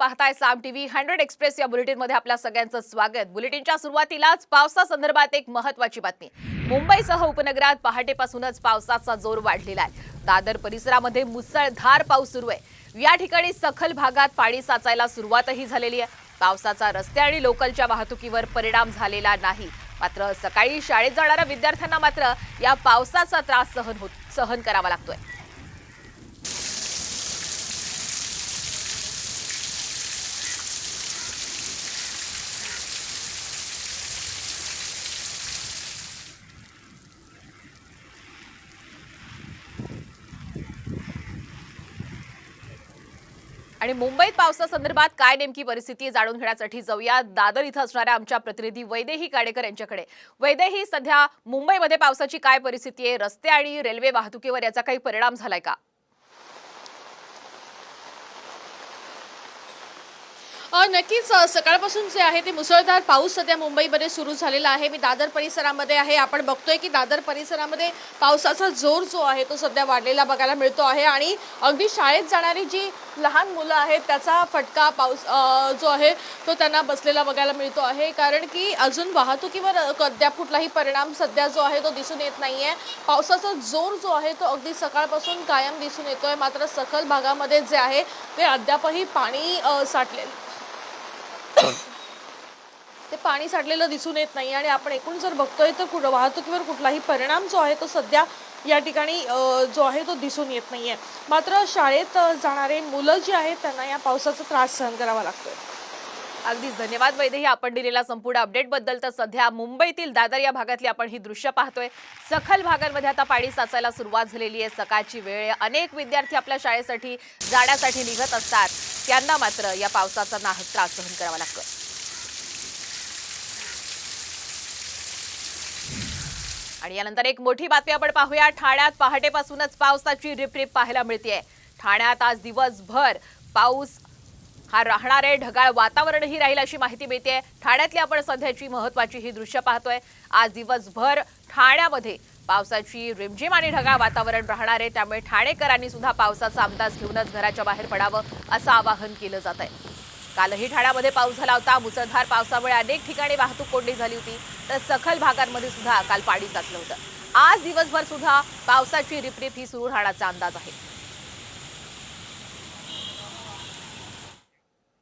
पाहताय साम TV hundred express या बुलेटिनमध्ये आपल्या सगळ्यांचं स्वागत. बुलेटिनच्या सुरुवातीलाच पावसासंदर्भात एक महत्वाची बातमी. मुंबईसह उपनगरात पहाटेपासूनच पावसाचा जोर वाढलेला आहे. दादर परिसरामध्ये मुसळधार पाऊस सुरू आहे. या ठिकाणी सखल भागात पाणी साचायला सुरुवातही झालेली आहे. पावसाचा रस्ते आणि लोकलच्या वाहतुकीवर परिणाम झालेला नाही. मात्र सकाळी शाळेत जाणाऱ्या विद्यार्थ्यांना मात्र या पावसाचा त्रास सहन होत सहन करावा लागतोय. आणि मुंबईत पावसासंदर्भात काय नेमकी परिस्थिती आहे जाणून घेण्यासाठी जाऊया. दादर इथं असणाऱ्या आमच्या प्रतिनिधी वैदेही काडेकर यांच्याकडे. वैदेही सध्या मुंबईमध्ये पावसाची काय परिस्थिती आहे? रस्ते आणि रेल्वे वाहतुकीवर याचा काही परिणाम झालाय का? नक्कीच सकाळपासून जे आहे ते मुसळधार पाऊस सध्या मुंबईमध्ये सुरू झालेला आहे. मी दादर परिसरामध्ये आहे. आपण बघतोय की दादर परिसरामध्ये पावसाचा जोर जो आहे तो सध्या वाढलेला बघायला मिळतो आहे. आणि अगदी शाळेत जाणारी जी लहान मुलं आहेत त्याचा फटका पाऊस जो आहे तो त्यांना बसलेला बघायला मिळतो आहे. कारण की अजून वाहतुकीवर अद्याप कुठलाही परिणाम सध्या जो आहे तो दिसून येत नाहीये. पावसाचा जोर जो आहे तो अगदी सकाळपासून कायम दिसून येतोय. मात्र सखल भागामध्ये जे आहे ते अद्यापही पाणी साठलेलं ते पाणी साठलेलं दिसून येत नाही. आणि आपण एकूण जर बघतोय तर कुठं वाहतुकीवर कुठलाही परिणाम जो आहे तो सध्या या ठिकाणी जो आहे तो दिसून येत नाही आहे मात्र शाळेत जाणारे मुलं जी आहेत त्यांना या पावसाचा त्रास सहन करावा लागतोय. अगदीच धन्यवाद वैद्यही आपण दिलेला संपूर्ण अपडेटबद्दल. तर सध्या मुंबईतील दादर या भागातली आपण ही दृश्य पाहतोय. सखल भागांमध्ये आता पाणी साचायला सुरुवात झालेली आहे. सकाळची वेळ अनेक विद्यार्थी आपल्या शाळेसाठी जाण्यासाठी निघत असतात. त्यांना मात्र या पावसाचा नाहक त्रास सहन करावा लागतो आणि यानंतर एक मोठी बातमी आपण पाहूया. ठाण्यात पहाटेपासूनच पावसाची रिपरिप पाहायला मिळते ठाण्यात आज दिवसभर पाऊस हा राहणार आहे ढगाळ वातावरणही राहील अशी माहिती मिळते ठाण्यातली आपण सध्याची महत्वाची ही दृश्य पाहतोय. आज दिवसभर ठाण्यामध्ये पावसाची रिमझिम आणि ढगाळ वातावरण राहणार आहे त्यामुळे ठाणेकरांनी सुद्धा पावसाचा अंदाज घेऊनच घराच्या बाहेर पडावं असं आवाहन केलं जात आहे कालही ठाण्यामध्ये पाऊस झाला होता. मुसळधार पावसामुळे अनेक ठिकाणी वाहतूक कोंडी झाली होती. तर सखल भागांमध्ये सुद्धा काल पाणी साचलं होतं. आज दिवसभर सुद्धा पावसाची रिपरिप ही सुरू राहण्याचा अंदाज आहे.